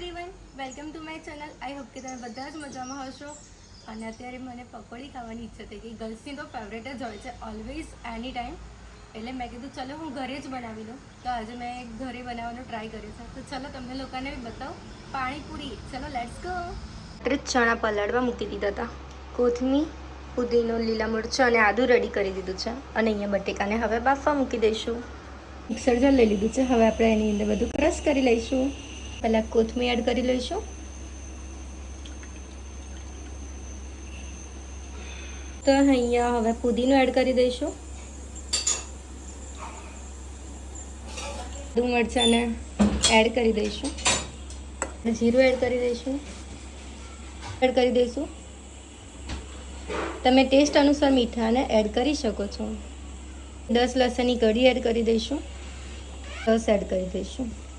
Everyone welcome to my channel I hope કે તમે બધા જ મજામાં હશો. અને અત્યારે મને પકોડી ખાવાની ઈચ્છા થઈ ગઈ. ગર્લ્સની તો ફેવરેટ જ હોય છે ઓલવેઝ એની ટાઈમ એટલે મેં કીધું ચલો હું ઘરે જ બનાવી લઉં. તો આજે મેં ઘરે બનાવવાનો ટ્રાય કર્યો છે. તો ચલો તમને લોકોને બતાવું. પાણીપુરી. ચલો લેટ્સ ગો અત્યારે ચણા પલાળવા મૂકી દીધા હતા. કોથમી પુદીનો લીલા મરચું અને આદું રેડી કરી દીધું છે. અને અહીંયા બટેકાને હવે બાફવા મૂકી દઈશું. મિક્સર જાર લઈ લીધું છે. હવે આપણે એની અંદર બધું ક્રશ કરી લઈશું. પહેલાં કોથમીર એડ કરી લઈશું. તો અહીંયા હવે પુદીનો એડ કરી દઈશું. દુ મરચાંને એડ કરી દઈશું. જીરું એડ કરી દઈશું. એડ કરી દઈશું. તમે ટેસ્ટ અનુસાર મીઠાને એડ કરી શકો છો. દસ લસણની કઢી એડ કરી દઈશું. દસ એડ કરી દઈશું.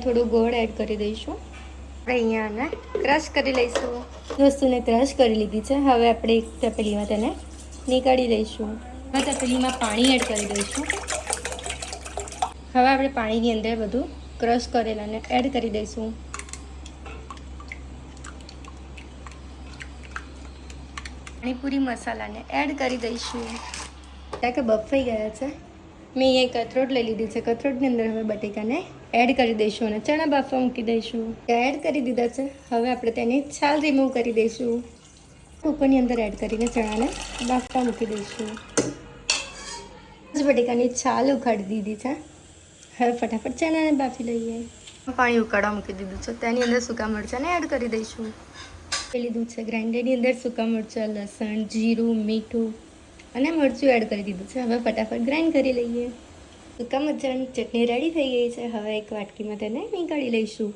થોડું ગોળ એડ કરી દઈશું. આપણે અહીંયાને ક્રશ કરી લઈશું. વસ્તુને ક્રશ કરી લીધી છે. હવે આપણે એક તપેલીમાં તેને નીકાળી લઈશું. હવે તપેલીમાં પાણી એડ કરી દઈશું. હવે આપણે પાણીની અંદર બધું ક્રશ કરેલાને એડ કરી દઈશું. પાણીપુરી મસાલાને એડ કરી દઈશું. ત્યાં કે બફાઈ ગયા છે. મેં અહીંયા કથરોટ લઈ લીધી છે. કથરોટની અંદર હવે બટેકાને એડ કરી દઈશું અને ચણા બાફવા મૂકી દઈશું. એડ કરી દીધા છે. હવે આપણે તેની છાલ રિમૂવ કરી દઈશું. કુકરની અંદર એડ કરીને ચણાને બાફવા મૂકી દઈશું. બટેકાની છાલ ઉખાડી દીધી છે. હવે ફટાફટ ચણાને બાફી લઈએ. પાણી ઉકાળવા મૂકી દીધું છે. તેની અંદર સૂકા મરચાંને એડ કરી દઈશું. લીધું છે ગ્રાઇન્ડરની અંદર સૂકા મરચાં, લસણ, જીરું, મીઠું અને મરચું એડ કરી દીધું છે. હવે ફટાફટ ગ્રાઇન્ડ કરી લઈએ. સૂકા મરચાંની ચટણી રેડી થઈ ગઈ છે. હવે એક વાટકીમાં તેને નીકાળી લઈશું.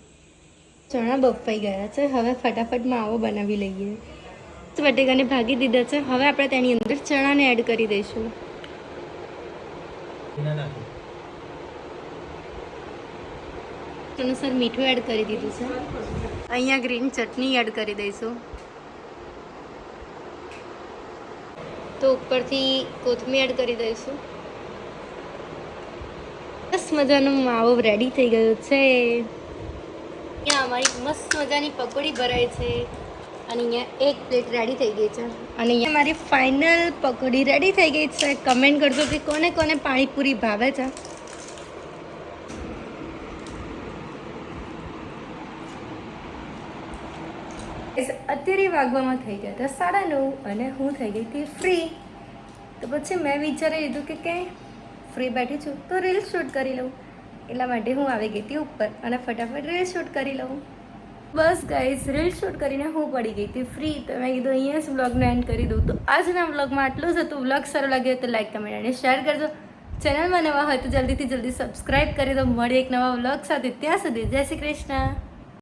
ચણા બફાઈ ગયા છે. હવે ફટાફટ માવો બનાવી લઈએ. બટેકાને ભાગી દીધા છે. હવે આપણે તેની અંદર ચણાને એડ કરી દઈશું. અનુસાર મીઠું એડ કરી દીધું છે. અહીંયા ગ્રીન ચટણી એડ કરી દઈશું. તો ઉપરથી કોથમીર એડ કરી દઈશું. બસ મજાનો માવો રેડી થઈ ગયો છે. અહીંયા અમારી મસ્ત મજાની પકોડી ભરાય છે. અને અહીંયા એક પ્લેટ રેડી થઈ ગઈ છે. અને અહીંયા મારી ફાઇનલ પકોડી રેડી થઈ ગઈ છે. કમેન્ટ કરજો કે કોને કોને પાણીપુરી ભાવે છે. અત્યારે વાગવામાં થઈ ગયા હતા સાડા નવ અને હું થઈ ગઈ હતી ફ્રી તો પછી મેં વિચારી લીધું કે ક્યાંય ફ્રી બેઠી છું, તો રીલ શૂટ કરી લઉં. એટલા માટે હું આવી ગઈ હતી ઉપર અને ફટાફટ રીલ શૂટ કરી લઉં. બસ ગાઈઝ રીલ શૂટ કરીને હું પડી ગઈ હતી ફ્રી તો મેં કીધું અહીંયા જ વ્લોગને એન્ડ કરી દઉં. તો આજના વ્લોગમાં આટલું જ હતું. વ્લોગ સારો લાગ્યો તો લાઈક કમેન્ટ અને શેર કરજો. ચેનલમાં નવા હોય તો જલ્દીથી જલ્દી સબસ્ક્રાઈબ કરી દો. મળી એક નવા વ્લોગ સાથે. ત્યાં સુધી જય શ્રી કૃષ્ણ.